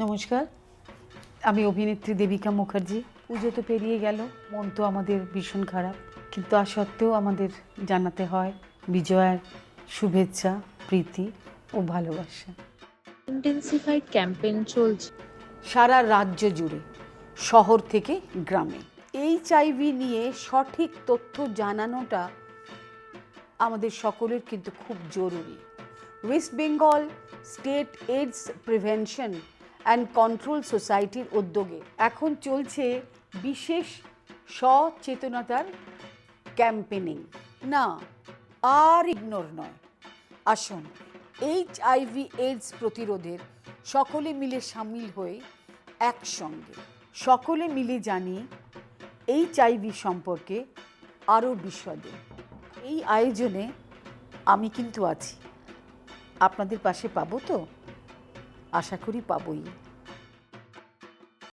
নমস্কার। আমি অভিনেত্রী দেবিকা মুখার্জি। পুজো তো পেরিয়ে গেল মন তো আমাদের ভীষণ খারাপ। কিন্তু তা সত্ত্বেও আমাদের জানাতে হয় বিজয়ার শুভেচ্ছা প্রীতি ও ভালোবাসা। ইন্টেন্সিফাইড ক্যাম্পেইন চলছে। সারা রাজ্য জুড়ে শহর থেকে গ্রামে। এইচআইভি নিয়ে সঠিক তথ্য জানানোটা আমাদের সকলের কিন্তু খুব জরুরি। West Bengal state AIDS prevention and control সোসাইটির উদ্যোগে। এখন চলছে বিশেষ সচেতনতার ক্যাম্পেনিং। না, আর ইগনোর নয়। আসুন, এইচ আইভি এইডস প্রতিরোধের সকলে মিলে সামিল হয়ে একসঙ্গে, সকলে মিলে জানি এইচ আইভি সম্পর্কে আরও বিশদে এই আয়োজনে আমি কিন্তু আছি। আপনাদের পাশে পাবো তো? আশা করি পাবোই।